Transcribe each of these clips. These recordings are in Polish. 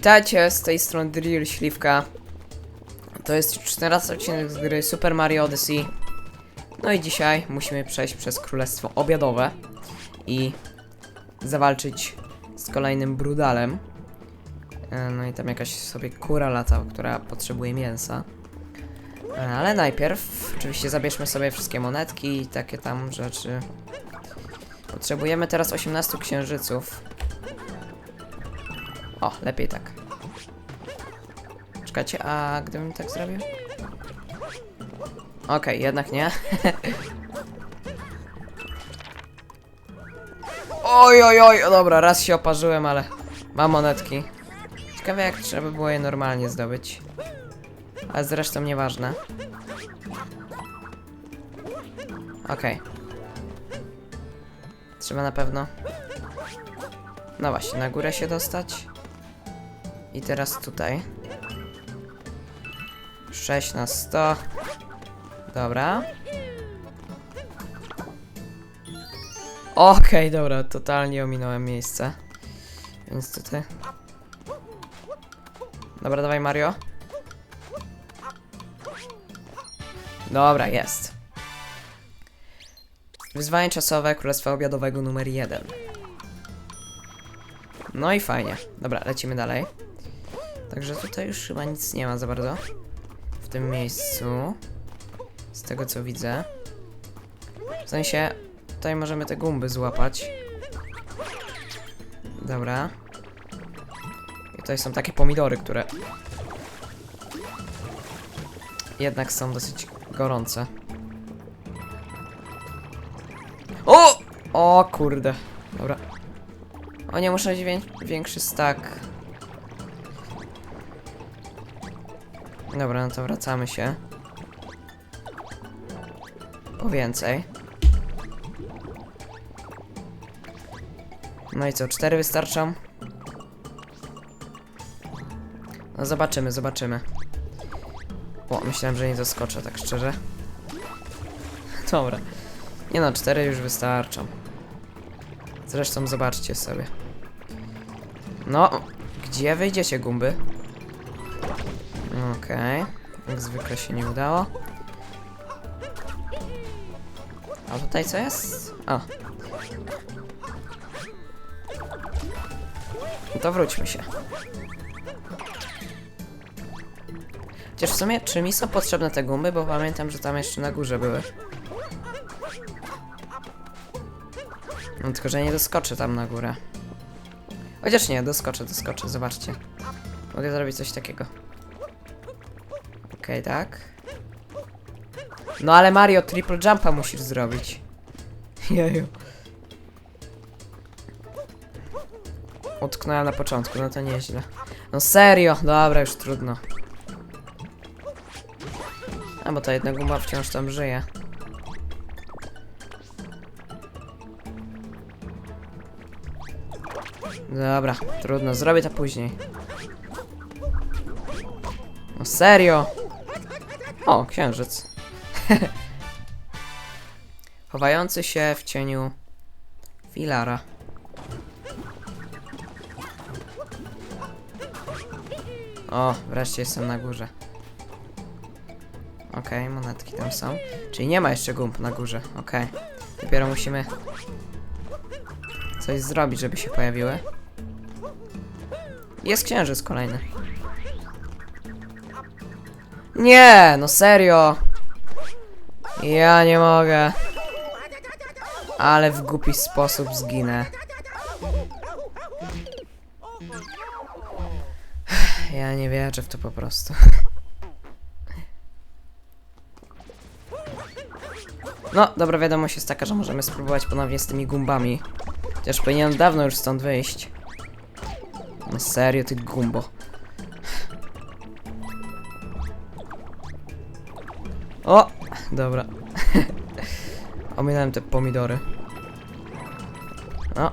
Witajcie, z tej strony Drill Śliwka. To jest już 14 odcinek z gry Super Mario Odyssey. No i dzisiaj musimy przejść przez Królestwo Obiadowe i zawalczyć z kolejnym brudalem. E, No i tam jakaś sobie kura lata, która potrzebuje mięsa. E, Ale najpierw oczywiście zabierzmy sobie wszystkie monetki i takie tam rzeczy. Potrzebujemy teraz 18 księżyców. O, lepiej tak. Czekajcie, a gdybym tak zrobił? Okej, jednak nie. oj, oj, oj, dobra, raz się oparzyłem, ale mam monetki. Ciekawe jak trzeba było je normalnie zdobyć. Ale zresztą nieważne. Okej. Trzeba na pewno... No właśnie, na górę się dostać. I teraz tutaj. 6 na 100. Dobra. Okej, dobra, totalnie ominąłem miejsce. Więc tutaj. Dobra, dawaj Mario. Dobra, jest. Wyzwanie czasowe Królestwa Obiadowego numer 1. No i fajnie. Dobra, lecimy dalej. Także tutaj już chyba nic nie ma za bardzo. W tym miejscu. Z tego co widzę. W sensie, tutaj możemy te gumby złapać. Dobra. I tutaj są takie pomidory, które jednak są dosyć gorące. O! O kurde. Dobra. O nie, muszę mieć wię- większy stack. Dobra, no to wracamy się. Po więcej. No i co, cztery wystarczą? No zobaczymy, zobaczymy. O, myślałem, że nie zaskoczę, tak szczerze. Dobra. Nie no, cztery już wystarczą. Zresztą zobaczcie sobie. No, gdzie wyjdziecie gumby? Okej. Jak zwykle się nie udało. A tutaj co jest? O. No to wróćmy się. Chociaż w sumie, czy mi są potrzebne te gumby? Bo pamiętam, że tam jeszcze na górze były. No tylko, że nie doskoczę tam na górę. Chociaż nie, doskoczę, doskoczę, zobaczcie. Mogę zrobić coś takiego. Okej, tak. No ale Mario, triple jumpa musisz zrobić. Jeju. Utknąłem na początku, no to nieźle. No serio, dobra, już trudno. A bo ta jedna guma wciąż tam żyje. Dobra, trudno, zrobię to później. No serio? O, księżyc. Chowający się w cieniu filara. O, wreszcie jestem na górze. Okej, monetki tam są. Czyli nie ma jeszcze gumb na górze. Okej. Dopiero musimy coś zrobić, żeby się pojawiły. Jest księżyc kolejny. Nie, no serio. Ja nie mogę. Ale w głupi sposób zginę. Ja nie wierzę w to po prostu. No, dobra wiadomość jest taka, że możemy spróbować ponownie z tymi gumbami. Chociaż powinienem dawno już stąd wyjść. No serio, ty gumbo. O! Dobra. Ominąłem te pomidory. O.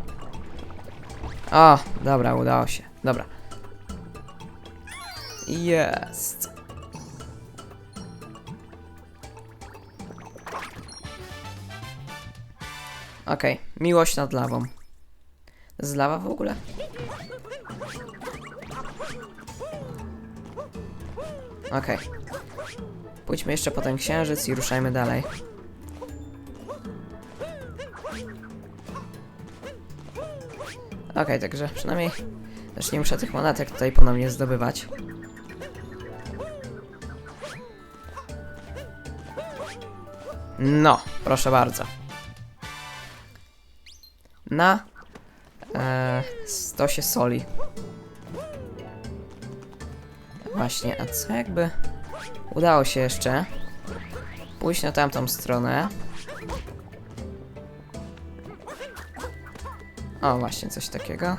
O, dobra, udało się. Dobra. Jest. Okej, miłość nad lawą. Z lawa w ogóle? Okej. Pójdźmy jeszcze po ten księżyc i ruszajmy dalej. Okej, także przynajmniej też nie muszę tych monetek tutaj ponownie zdobywać. No, proszę bardzo. Na e, stosie soli. Właśnie, a co jakby udało się jeszcze pójść na tamtą stronę? O, właśnie, coś takiego.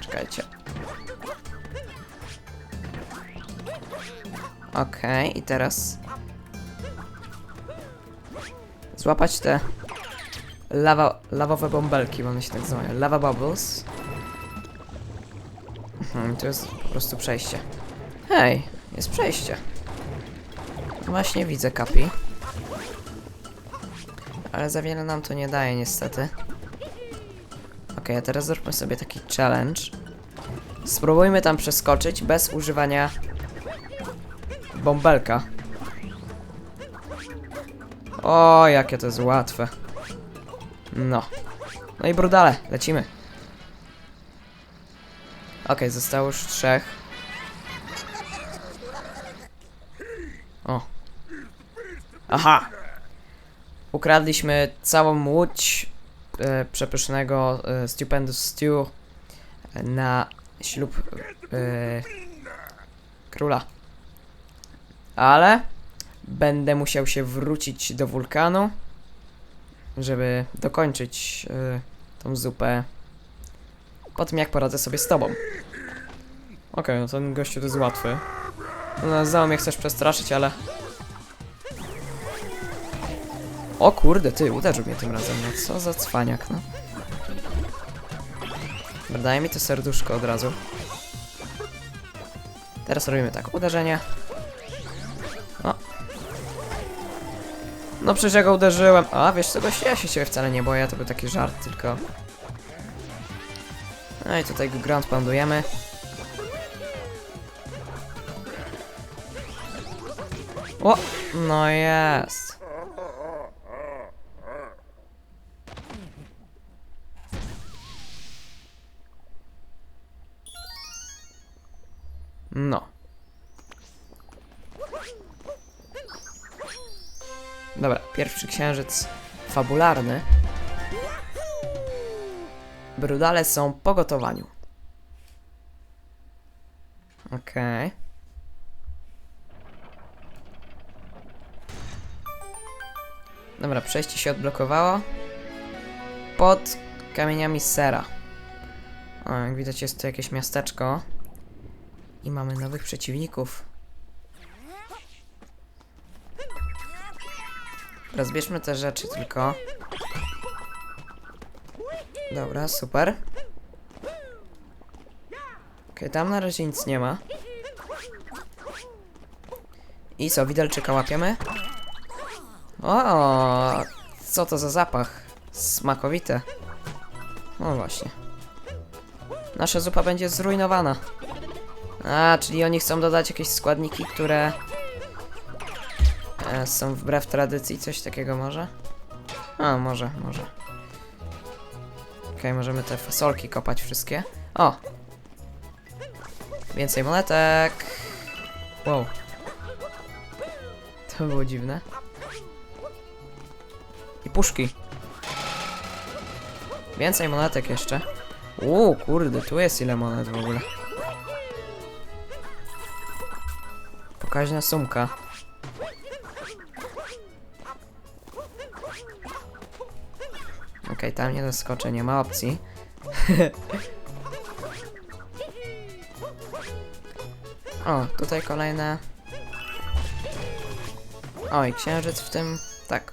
Czekajcie. Okej, i teraz złapać te lawa, lawowe bąbelki, bo one się tak zwają. Lava bubbles. Mhm, to jest po prostu przejście. Hej, jest przejście. Właśnie widzę kapi. Ale za wiele nam to nie daje niestety. Okej, a teraz zróbmy sobie taki challenge. Spróbujmy tam przeskoczyć bez używania bąbelka. O, jakie to jest łatwe. No. No i brudale, lecimy. Okej, zostało już trzech. Aha! Ukradliśmy całą łódź e, przepysznego e, Stupendous Stew na ślub e, króla. Ale będę musiał się wrócić do wulkanu, żeby dokończyć e, tą zupę po tym, jak poradzę sobie z tobą. Okej, no ten gościu to jest łatwy. No, mnie chcesz przestraszyć, ale... O kurde, ty, uderzył mnie tym razem, no co za cwaniak, no. Dobra, daj mi to serduszko od razu. Teraz robimy tak, uderzenie. O. No przecież ja go uderzyłem. A, wiesz co, gościu, ja się ciebie wcale nie boję, to był taki żart tylko. No i tutaj ground poundujemy. O! No jest. Pierwszy księżyc fabularny. Brudale są po gotowaniu. Okej. Dobra, przejście się odblokowało. Pod kamieniami sera. O, jak widać jest to jakieś miasteczko. I mamy nowych przeciwników. Rozbierzmy te rzeczy tylko. Dobra, super. Okej, tam na razie nic nie ma. I co, widelczyka łapiemy? O, co to za zapach? Smakowite. No właśnie. Nasza zupa będzie zrujnowana. A, czyli oni chcą dodać jakieś składniki, które e, są wbrew tradycji, coś takiego może? A, może, może. Okej, możemy te fasolki kopać wszystkie. O! Więcej monetek. Wow. To było dziwne. I puszki. Więcej monetek jeszcze. Uuu, kurde, tu jest ile monet w ogóle. Pokaźna sumka. Tam nie doskoczę, nie ma opcji. o, tutaj kolejne. O, i księżyc w tym. Tak.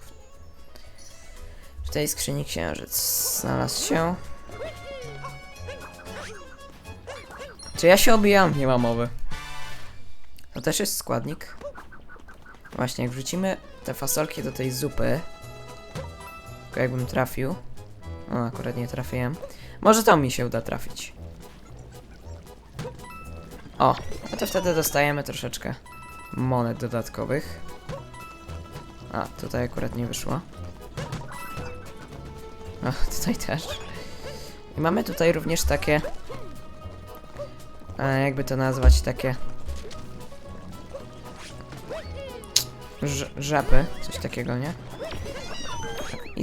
W tej skrzyni księżyc znalazł się. Czy ja się obijam? Nie ma mowy. To też jest składnik. Właśnie, jak wrzucimy te fasolki do tej zupy. Tylko jakbym trafił. O, akurat nie trafiłem. Może to mi się uda trafić. O, no to wtedy dostajemy troszeczkę monet dodatkowych. A, tutaj akurat nie wyszło. O, tutaj też. I mamy tutaj również takie... E, jakby to nazwać, takie... Ż żapy, coś takiego, nie?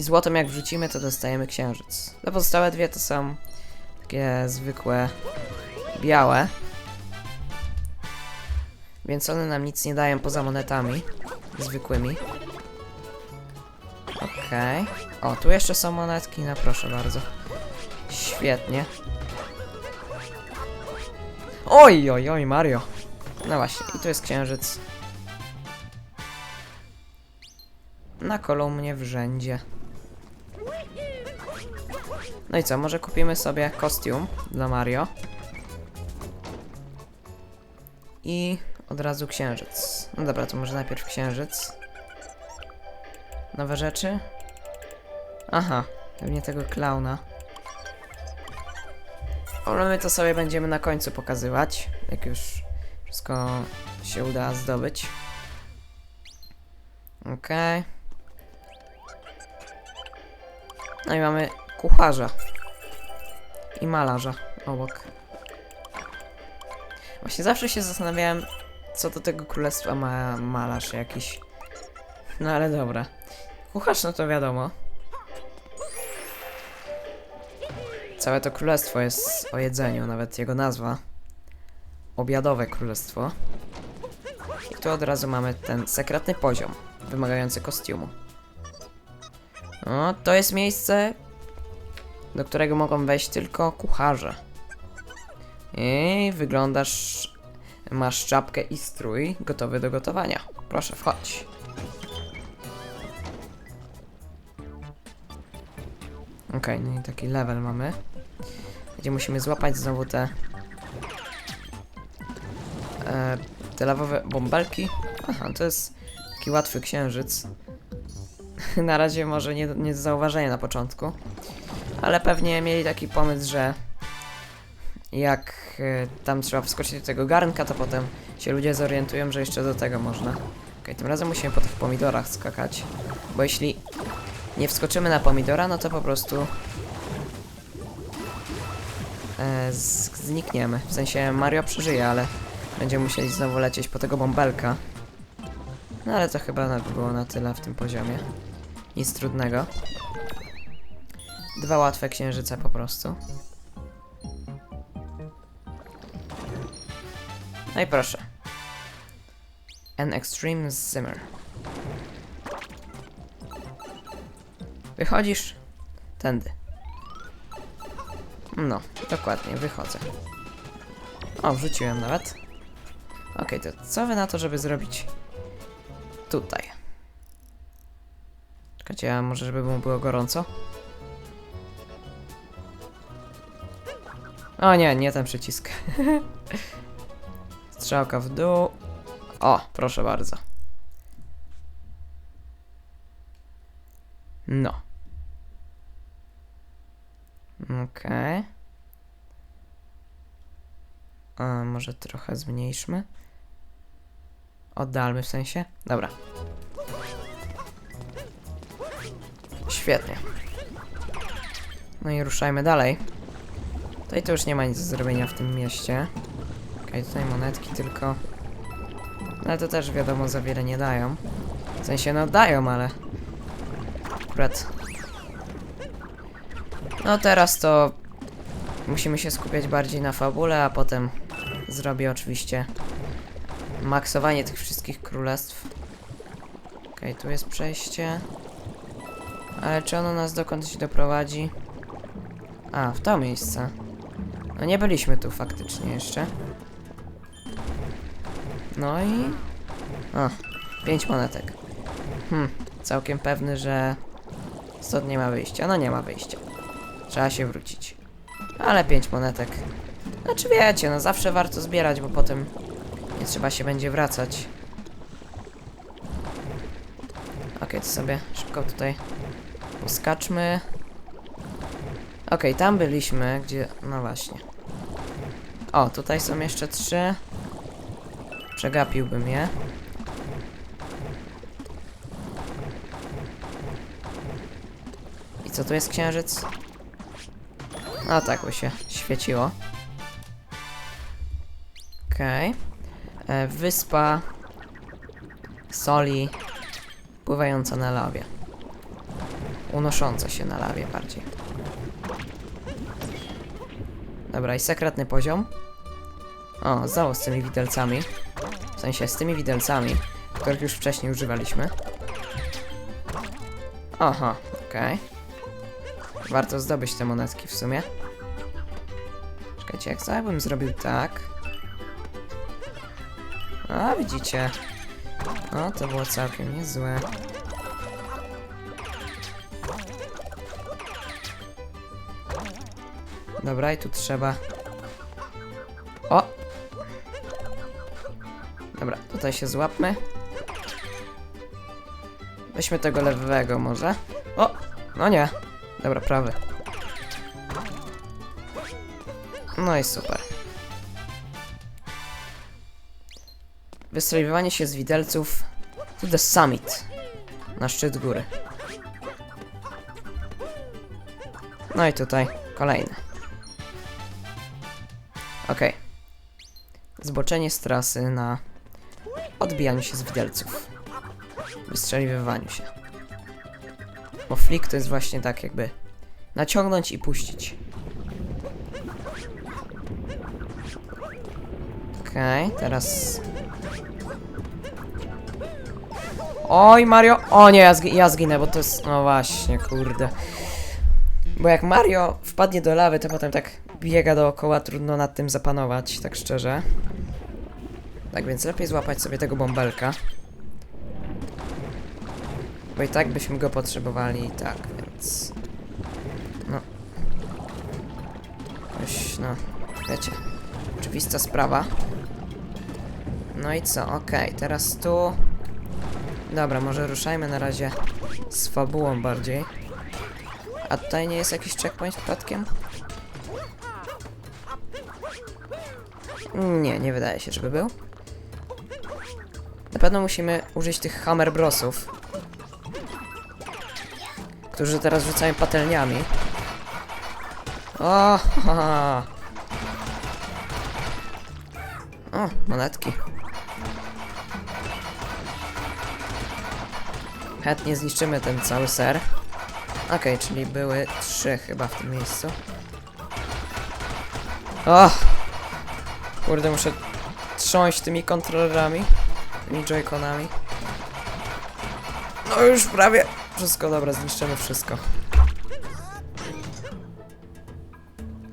I złotem jak wrzucimy, to dostajemy księżyc. Te pozostałe dwie to są takie zwykłe białe. Więc one nam nic nie dają poza monetami zwykłymi. Okej. O, tu jeszcze są monetki, no proszę bardzo. Świetnie. Oj, oj, oj, Mario. No właśnie, i tu jest księżyc. Na kolumnie w rzędzie. No i co, może kupimy sobie kostium dla Mario. I od razu księżyc. No dobra, to może najpierw księżyc. Nowe rzeczy? Aha, pewnie tego klauna. Ale my to sobie będziemy na końcu pokazywać, jak już wszystko się uda zdobyć. Okej. No i mamy kucharza. I malarza obok. Właśnie zawsze się zastanawiałem, co do tego królestwa ma malarz jakiś. No ale dobra. Kucharz, no to wiadomo. Całe to królestwo jest o jedzeniu, nawet jego nazwa. Obiadowe królestwo. I tu od razu mamy ten sekretny poziom, wymagający kostiumu. No, to jest miejsce, do którego mogą wejść tylko kucharze. I wyglądasz... Masz czapkę i strój gotowy do gotowania. Proszę, wchodź. Okej, no i taki level mamy. Gdzie musimy złapać znowu te... E, te lawowe bąbelki. Aha, to jest taki łatwy księżyc. na razie może nie, nie do zauważenia na początku. Ale pewnie mieli taki pomysł, że jak e, tam trzeba wskoczyć do tego garnka, to potem się ludzie zorientują, że jeszcze do tego można. Okej, tym razem musimy po tych pomidorach skakać, bo jeśli nie wskoczymy na pomidora, no to po prostu e, znikniemy. W sensie Mario przeżyje, ale będziemy musieli znowu lecieć po tego bąbelka. No ale to chyba było na tyle w tym poziomie. Nic trudnego. Dwa łatwe księżyce po prostu. No i proszę. An Extreme Zimmer. Wychodzisz tędy. No, dokładnie, wychodzę. O, wrzuciłem nawet. Okej, to co wy na to, żeby zrobić tutaj? Czekajcie, a może żeby mu było gorąco? O nie, nie ten przycisk. Strzałka w dół. O, proszę bardzo. No. Okej. A może trochę zmniejszmy? Oddalmy w sensie? Dobra. Świetnie. No i ruszajmy dalej. Tutaj to już nie ma nic do zrobienia w tym mieście. Okej, tutaj monetki tylko. No ale to też wiadomo za wiele nie dają. W sensie no dają, ale akurat. No teraz to musimy się skupiać bardziej na fabule, a potem zrobię oczywiście maksowanie tych wszystkich królestw. Okej, tu jest przejście. Ale czy ono nas dokądś doprowadzi? A, w to miejsce. No nie byliśmy tu faktycznie jeszcze. No i... O, pięć monetek. Hm, całkiem pewny, że stąd nie ma wyjścia. No nie ma wyjścia. Trzeba się wrócić. Ale pięć monetek. Znaczy wiecie, no zawsze warto zbierać, bo potem nie trzeba się będzie wracać. Okej, to sobie szybko tutaj poskaczmy. Okej, tam byliśmy, gdzie... No właśnie. O, tutaj są jeszcze trzy. Przegapiłbym je. I co tu jest księżyc? No tak by się świeciło. Okej. E, Wyspa soli pływająca na lawie. Unosząca się na lawie bardziej. Dobra, i sekretny poziom. O, znowu z tymi widelcami. W sensie z tymi widelcami, których już wcześniej używaliśmy. Aha, okej. Warto zdobyć te monetki w sumie. Czekajcie, jak ja bym zrobił tak? A, widzicie. O, to było całkiem niezłe. Dobra, i tu trzeba... O! Dobra, tutaj się złapmy. Weźmy tego lewego może. O! No nie. Dobra, prawy. No i super. Wystrzeliwanie się z widelców to the summit. Na szczyt góry. No i tutaj kolejne. Zboczenie z trasy na odbijaniu się z widelców. Wystrzeliwywaniu się. Bo flick to jest właśnie tak jakby naciągnąć i puścić. Okej, teraz... Oj, Mario! O nie, ja, zgi ja zginę, bo to jest... No właśnie, kurde. Bo jak Mario wpadnie do lawy, to potem tak biega dookoła, trudno nad tym zapanować, tak szczerze. Tak więc lepiej złapać sobie tego bąbelka. Bo i tak byśmy go potrzebowali, tak, więc... No. Jakoś, no, wiecie, oczywista sprawa. No i co, okej, teraz tu... Dobra, może ruszajmy na razie z fabułą bardziej. A tutaj nie jest jakiś checkpoint przypadkiem? Nie, nie wydaje się, żeby był. Na pewno musimy użyć tych Hammer Brosów. Którzy teraz rzucają patelniami. O, ha, ha. o monetki. Chętnie zniszczymy ten cały ser. Okej, czyli były trzy chyba w tym miejscu. O! Kurde, muszę trząść tymi kontrolerami. Joyconami. No już prawie. Wszystko dobra, zniszczymy wszystko.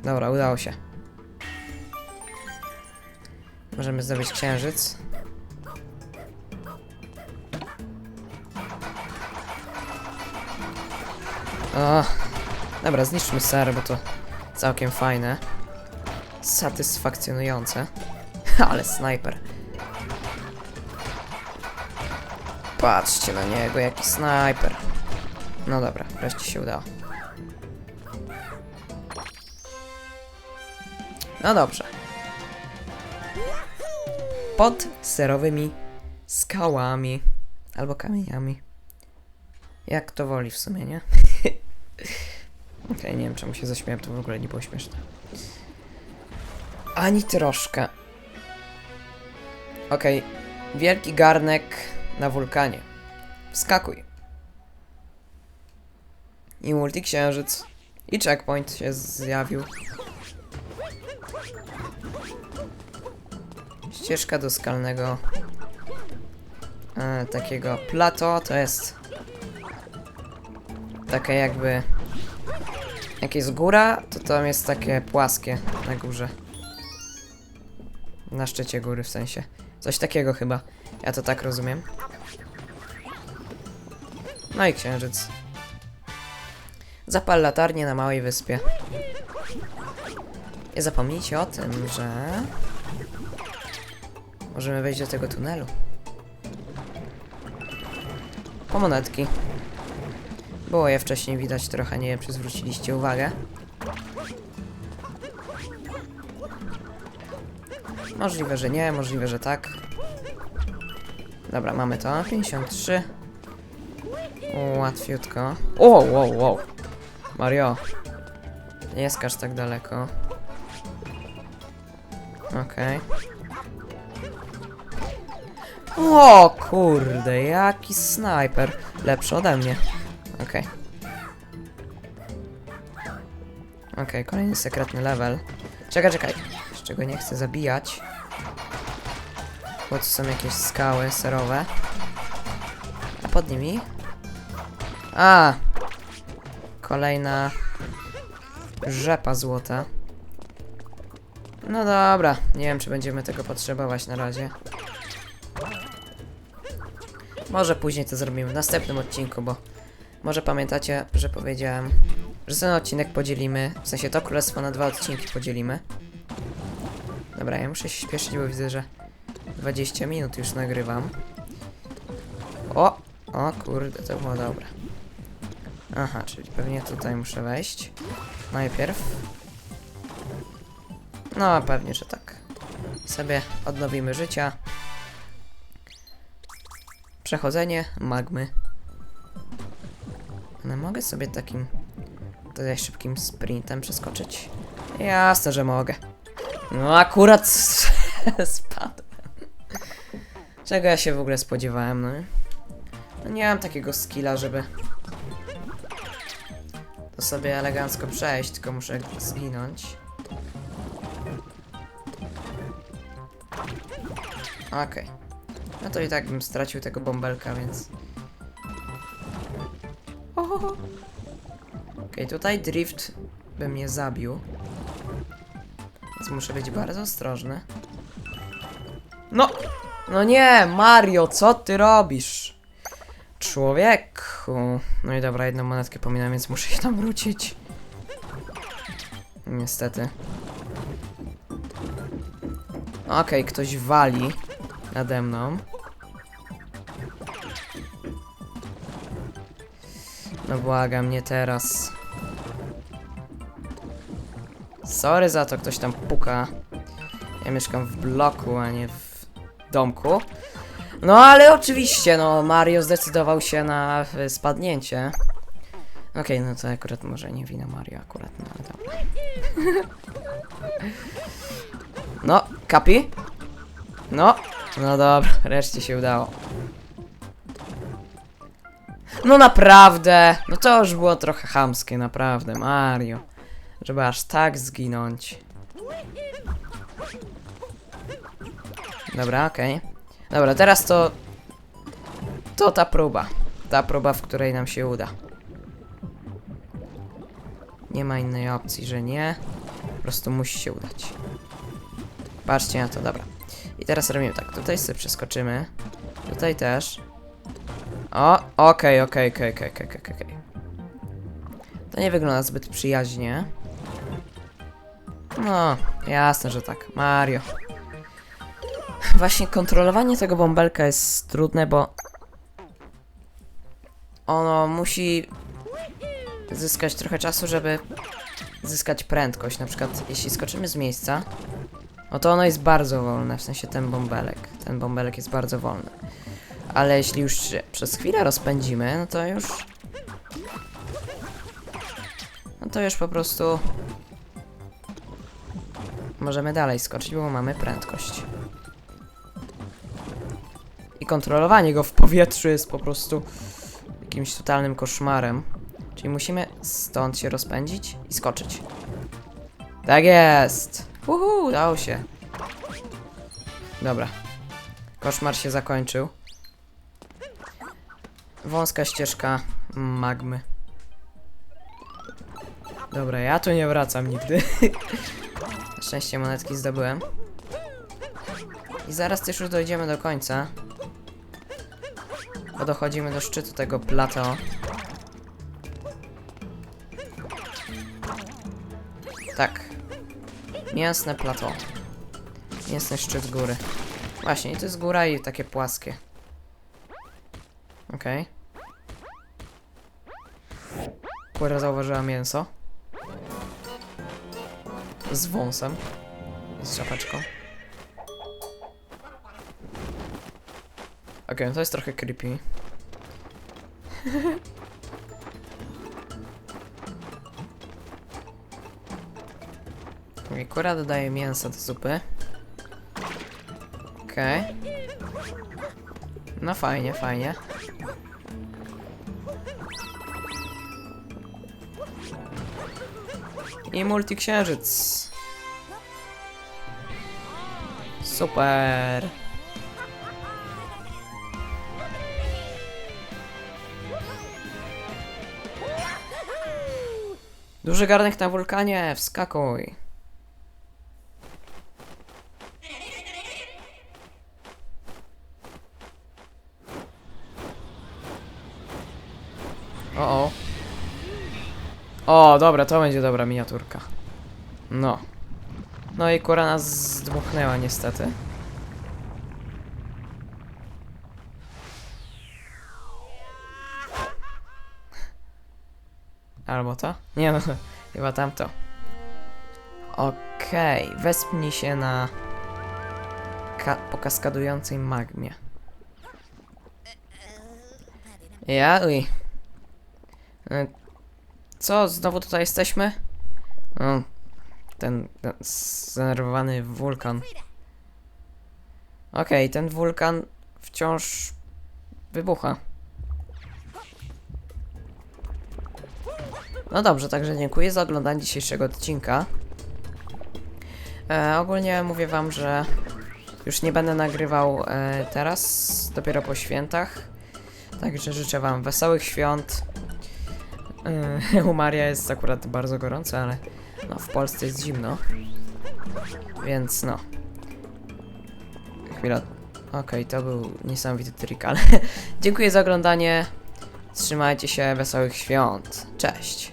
Dobra, udało się. Możemy zdobyć księżyc. O, dobra, zniszczmy ser, bo to całkiem fajne. Satysfakcjonujące. Ale snajper. Patrzcie na niego, jaki snajper. No dobra, wreszcie się udało. No dobrze. Pod serowymi skałami albo kamieniami. Jak to woli w sumie, nie? Okej, nie wiem czemu się zaśmiałem, to w ogóle nie było śmieszne. Ani troszkę. Okej, wielki garnek na wulkanie. Wskakuj. I multiksiężyc. I checkpoint się zjawił. Ścieżka do skalnego e, takiego plato to jest takie jakby jak jest góra, to tam jest takie płaskie na górze. Na szczycie góry w sensie. Coś takiego chyba. Ja to tak rozumiem. No i księżyc. Zapal latarnię na małej wyspie. Nie zapomnijcie o tym, że... Możemy wejść do tego tunelu. Po monetki. Było je wcześniej widać trochę, nie wiem czy zwróciliście uwagę. Możliwe, że nie, możliwe, że tak. Dobra, mamy to. 53. Łatwiutko. O, wow, wow. Mario. Nie skacz tak daleko. Okej. O kurde, jaki snajper. Lepszy ode mnie. Okej. Okej, kolejny sekretny level. Czekaj, czekaj. Jeszcze go nie chcę zabijać. Bo tu są jakieś skały serowe. A pod nimi? A! Kolejna rzepa złota. No dobra, nie wiem czy będziemy tego potrzebować na razie. Może później to zrobimy w następnym odcinku, bo może pamiętacie, że powiedziałem, że ten odcinek podzielimy, w sensie to królestwo na dwa odcinki podzielimy. Dobra, ja muszę się śpieszyć, bo widzę, że 20 minut już nagrywam. O! O kurde, to było dobre. Aha, czyli pewnie tutaj muszę wejść. Najpierw. No, pewnie, że tak. Sobie odnowimy życia. Przechodzenie magmy. No mogę sobie takim tutaj szybkim sprintem przeskoczyć? Jasne, że mogę. No akurat spadłem. Czego ja się w ogóle spodziewałem, no? No nie mam takiego skilla, żeby to sobie elegancko przejść, tylko muszę zginąć. Okej. No to i tak bym stracił tego bąbelka, więc... Ohoho. Okej, tutaj drift by mnie zabił. Więc muszę być bardzo ostrożny. No! No nie, Mario, co ty robisz? No i dobra, jedną monetkę pominam, więc muszę się tam wrócić. Niestety. Okej, ktoś wali nade mną. No błagam, nie teraz. Sorry za to, ktoś tam puka. Ja mieszkam w bloku, a nie w domku. No ale oczywiście, no Mario zdecydował się na spadnięcie. Okej, no to akurat może nie wina Mario akurat, no ale dobra. No, kapi? No, no dobra, wreszcie się udało. No naprawdę, no to już było trochę chamskie, naprawdę, Mario. Żeby aż tak zginąć. Dobra, okej. Dobra, teraz to... To ta próba. Ta próba, w której nam się uda. Nie ma innej opcji, że nie. Po prostu musi się udać. Patrzcie na to, dobra. I teraz robimy tak, tutaj sobie przeskoczymy. Tutaj też. O, okej, okej, okej, okej, okej, okej. To nie wygląda zbyt przyjaźnie. No, jasne, że tak. Mario. Właśnie kontrolowanie tego bąbelka jest trudne, bo ono musi zyskać trochę czasu, żeby zyskać prędkość. Na przykład, jeśli skoczymy z miejsca, no to ono jest bardzo wolne, w sensie ten bąbelek. Ten bąbelek jest bardzo wolny. Ale jeśli już przez chwilę rozpędzimy, no to już... No to już po prostu... Możemy dalej skoczyć, bo mamy prędkość. Kontrolowanie go w powietrzu jest po prostu jakimś totalnym koszmarem. Czyli musimy stąd się rozpędzić i skoczyć. Tak jest! Uhu, udało się. Dobra. Koszmar się zakończył. Wąska ścieżka magmy. Dobra, ja tu nie wracam nigdy. Na szczęście monetki zdobyłem. I zaraz też już dojdziemy do końca. Bo dochodzimy do szczytu tego plateau. Tak. Mięsne plateau. Mięsny szczyt góry. Właśnie, i to jest góra i takie płaskie. Okej. Kura zauważyła mięso. Z wąsem. Z czapeczką. Okej, no to jest trochę creepy. Okej, Kura dodaje mięso do zupy. Okej. No fajnie, fajnie. I multiksiężyc. Super. Duży garnek na wulkanie, wskakuj. O, o. O, dobra, to będzie dobra miniaturka. No. No i kura nas zdmuchnęła niestety. Albo to? Nie no, chyba tamto. Okej, wespnij się na ka pokaskadującej magmie. Ja. E, Co, znowu tutaj jesteśmy? Ten, ten zdenerwowany wulkan. Okej, ten wulkan wciąż wybucha. No dobrze, także dziękuję za oglądanie dzisiejszego odcinka. E, ogólnie mówię wam, że już nie będę nagrywał e, teraz, dopiero po świętach. Także życzę wam wesołych świąt. E, u Maria jest akurat bardzo gorąco, ale no, w Polsce jest zimno. Więc no. Chwila. Okej, to był niesamowity trik, ale dziękuję za oglądanie. Trzymajcie się, wesołych świąt. Cześć.